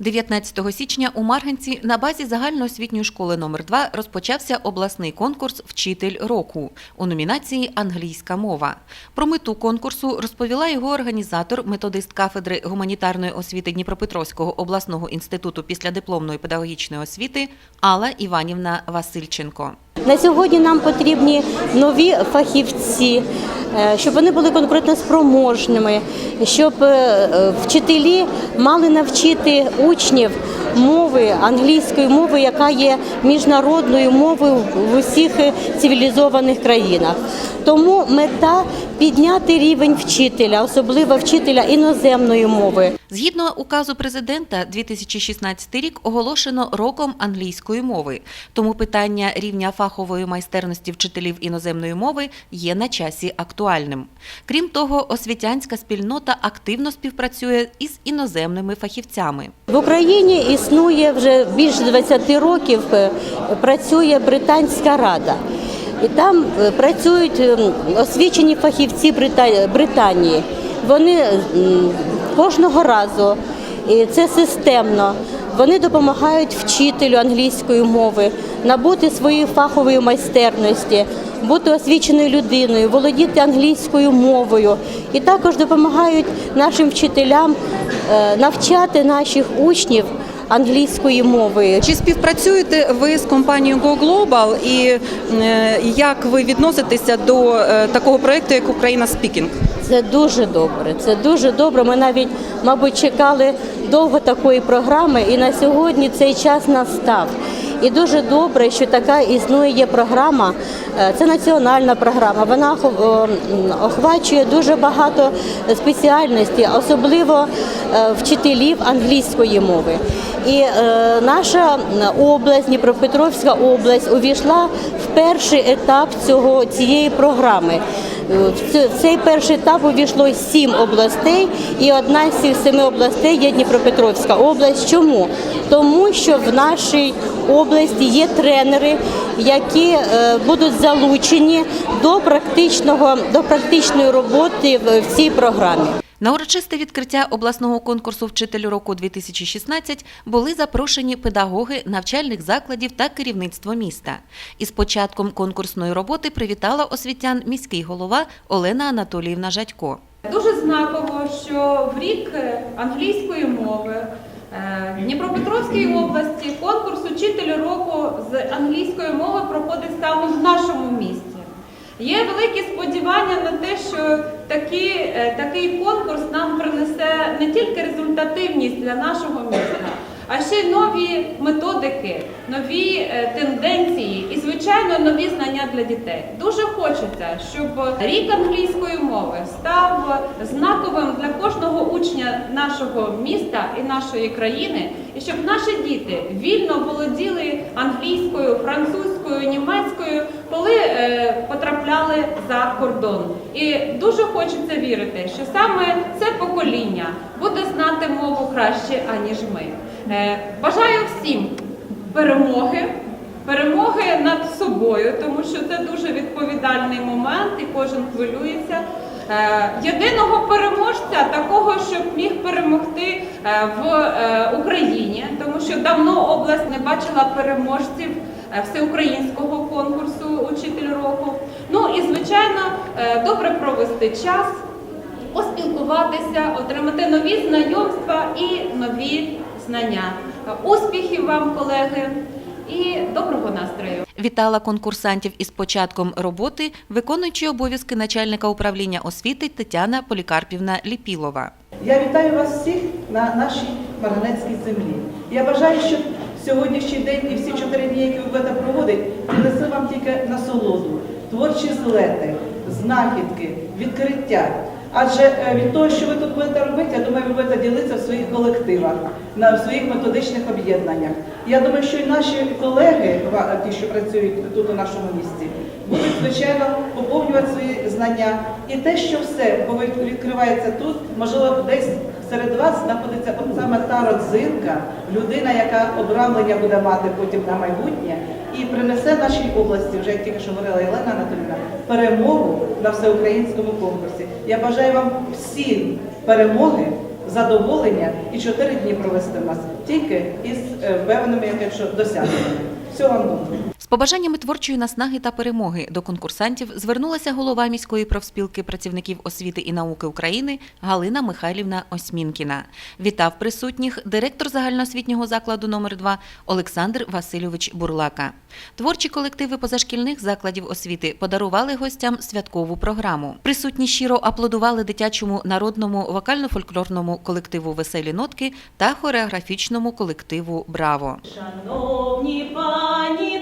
19 січня у Марганці на базі загальноосвітньої школи номер 2 розпочався обласний конкурс Вчитель року у номінації Англійська мова. Про мету конкурсу розповіла його організатор, методист кафедри гуманітарної освіти Дніпропетровського обласного інституту післядипломної педагогічної освіти Алла Іванівна Васильченко. На сьогодні нам потрібні нові фахівці, е, щоб вони були конкурентно спроможними, щоб е, вчителі мали навчити учнів мови англійської мови, яка є міжнародною мовою в усіх цивілізованих країнах. Тому мета підняти рівень вчителя, особливо вчителя іноземної мови. Згідно указу президента, 2016 рік оголошено роком англійської мови. Тому питання рівня фахової майстерності вчителів іноземної мови є на часі актуальним. Крім того, освітянська спільнота активно співпрацює із іноземними фахівцями. В Україні існує вже більше 20 років, е, працює британська рада. І там е, працюють ем, освічені фахівці Брита- Британії. Вони кожного разу, і це системно, вони допомагають вчителю англійської мови набути своєї фахової майстерності, бути освіченою людиною, володіти англійською мовою. І також допомагають нашим вчителям е, навчати наших учнів англійської мови. Чи співпрацюєте ви з компанією Go Global і е, як ви відноситеся до е, такого проекту, як Україна Speaking? Це дуже добре. Це дуже добре. Ми навіть, мабуть, чекали довго такої програми, і на сьогодні цей час настав. І дуже добре, що така існує програма. Е, Це національна програма. Вона м, охвачує дуже багато спеціальностей, особливо е, вчителів англійської мови. І е, наша область, Дніпропетровська область, увійшла в перший етап цього цієї програми. В цей перший етап увійшло сім областей, і одна з цих семи областей є Дніпропетровська область. Чому? Тому що в нашій області є тренери, які е, будуть залучені до практичного до практичної роботи в цій програмі. На урочисте відкриття обласного конкурсу Вчитель року 2016 були запрошені педагоги навчальних закладів та керівництво міста. Із початком конкурсної роботи привітала освітян міський голова Олена Анатоліївна Жадько. Дуже знаково, що в рік англійської мови е, в Дніпропетровській області конкурс учителю року з англійської мови проходить саме в нашому місті. Є великі сподівання на те, що такі, е, такий конкурс нам принесе не тільки результативність для нашого міста, а ще й нові методики, нові е, тенденції і, звичайно, нові знання для дітей. Дуже хочеться, щоб рік англійської мови став знаковим для кожного учня нашого міста і нашої країни, і щоб наші діти вільно володіли англійською, французькою, німецькою, коли е, потрапляли за кордон. І дуже хочеться вірити, що саме це покоління буде знати мову краще, аніж ми. Е, Бажаю всім перемоги, перемоги над собою, тому що це дуже відповідальний момент, і кожен хвилюється. Е, Єдиного переможця, такого, щоб міг перемогти е, в Україні, тому що давно область не бачила переможців всеукраїнського конкурсу Учитель року. Ну і звичайно, добре провести час поспілкуватися, отримати нові знайомства і нові знання. Успіхів вам, колеги, і доброго настрою! Вітала конкурсантів із початком роботи, виконуючи обов'язки начальника управління освіти Тетяна Полікарпівна Ліпілова. Я вітаю вас всіх на нашій Марганецькій землі. Я бажаю, щоб сьогоднішній день і всі чотири дні, які ви будете проводити, принесли вам тільки насолоду, творчі злети, знахідки, відкриття. Адже е, від того, що ви тут будете робити, я думаю, ви будете ділитися в своїх колективах, в своїх методичних об'єднаннях. Я думаю, що і наші колеги, ті, що працюють тут у нашому місті, будуть звичайно поповнювати свої знання. І те, що все відкривається тут, можливо, десь серед вас знаходиться от саме та родзинка, людина, яка обрамлення буде мати потім на майбутнє, і принесе нашій області, вже як тільки що говорила Єлена Анатолійовна, перемогу на всеукраїнському конкурсі. Я бажаю вам всім перемоги задоволення і чотири дні провести в нас тільки із е, певними, якщо досягненнями. Всього вам доброго. Побажаннями творчої наснаги та перемоги до конкурсантів звернулася голова міської профспілки працівників освіти і науки України Галина Михайлівна Осмінкіна. Вітав присутніх директор загальноосвітнього закладу номер 2 Олександр Васильович Бурлака. Творчі колективи позашкільних закладів освіти подарували гостям святкову програму. Присутні щиро аплодували дитячому народному вокально-фольклорному колективу Веселі нотки та хореографічному колективу Браво. Шановні пані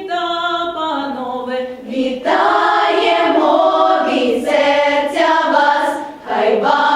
Вітаємо від серця вас, хай вам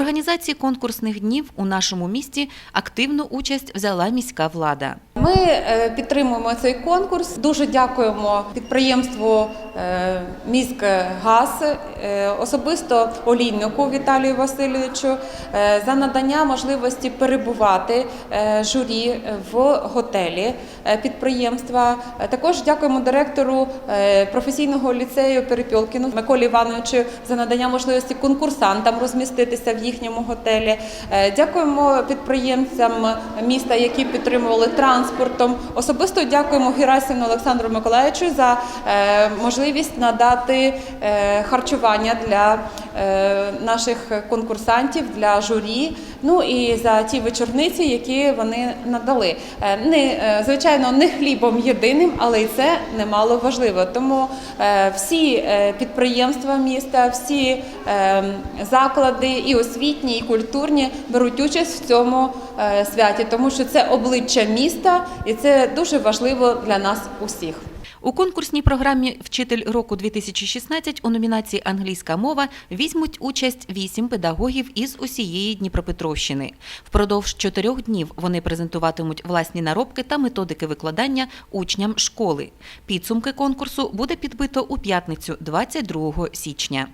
організації конкурсних днів у нашому місті активну участь взяла міська влада. Ми е, підтримуємо цей конкурс. Дуже дякуємо підприємству е, «Міськгаз», е, особисто олійнику Віталію Васильовичу за надання можливості перебувати журі в готелі підприємства. Також дякуємо директору професійного ліцею Перепілкіну Миколі Івановичу за надання можливості конкурсантам розміститися в їхньому готелі. Дякуємо підприємцям міста, які підтримували транспортом. Особисто дякуємо Герасиму Олександру Миколаївичу за е, можливість надати е, харчування для е, наших конкурсантів, для журі. Ну і за ті вечорниці, які вони надали. Не звичайно, не хлібом єдиним, але й це немало важливо. Тому всі підприємства міста, всі е, заклади, і освітні, і культурні беруть участь в цьому е, святі, тому що це обличчя міста, і це дуже важливо для нас усіх. У конкурсній програмі Вчитель року 2016 у номінації Англійська мова візьмуть участь вісім педагогів із усієї Дніпропетровщини. Впродовж чотирьох днів вони презентуватимуть власні наробки та методики викладання учням школи. Підсумки конкурсу буде підбито у п'ятницю, 22 січня.